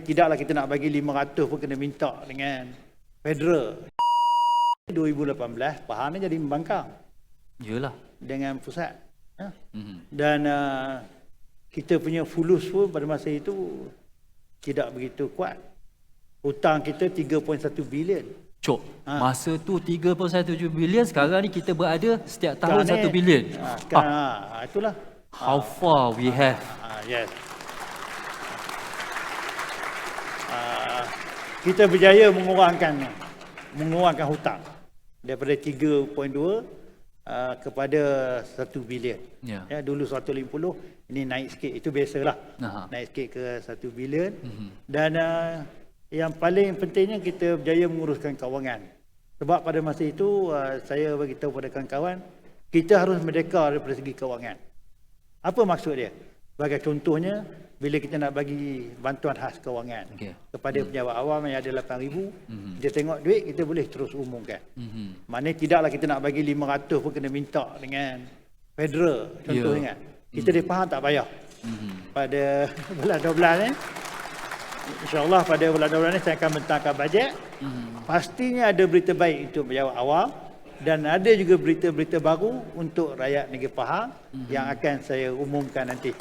Tidaklah kita nak bagi 500 pun kena minta dengan federal. 2018 Pahang ni jadi membangkang Yelah. dengan pusat. Ha? Mhm. Dan uh, kita punya fulus pun pada masa itu tidak begitu kuat. Hutang kita 3.1 bilion. Cok, Ha. masa tu 3.1 bilion, sekarang ni kita berada setiap tahun Sekarang 1 ni, bilion. Ha, Ah, kan, ha, itulah. How far we have. Ah, yes. Ah, kita berjaya mengurangkan mengurangkan hutang daripada 3.2 uh, kepada 1 bilion. Ya. Ya, dulu 150, ini naik sikit. Itu biasalah. Aha. Naik sikit ke 1 bilion. Mhm. Dan uh, yang paling pentingnya kita berjaya menguruskan kawangan. Sebab pada masa itu uh, saya beritahu pada kawan-kawan, kita harus merdeka daripada segi kawangan. Apa maksud dia? Sebagai contohnya, bila kita nak bagi bantuan khas kewangan Okey. kepada pejabat awam yang ada 8,000, Mhm. kita tengok duit, kita boleh terus umumkan. Mhm. Maknanya tidaklah kita nak bagi 500 pun kena minta dengan federal. Contoh Ya. ingat. Kita di Pahang tak payah. Mhm. Pada bulan 12 ni, insyaAllah pada bulan 12 ni saya akan bentangkan bajet. Mhm. Pastinya ada berita baik untuk pejabat awam dan ada juga berita-berita baru untuk rakyat negeri Pahang yang akan saya umumkan nanti.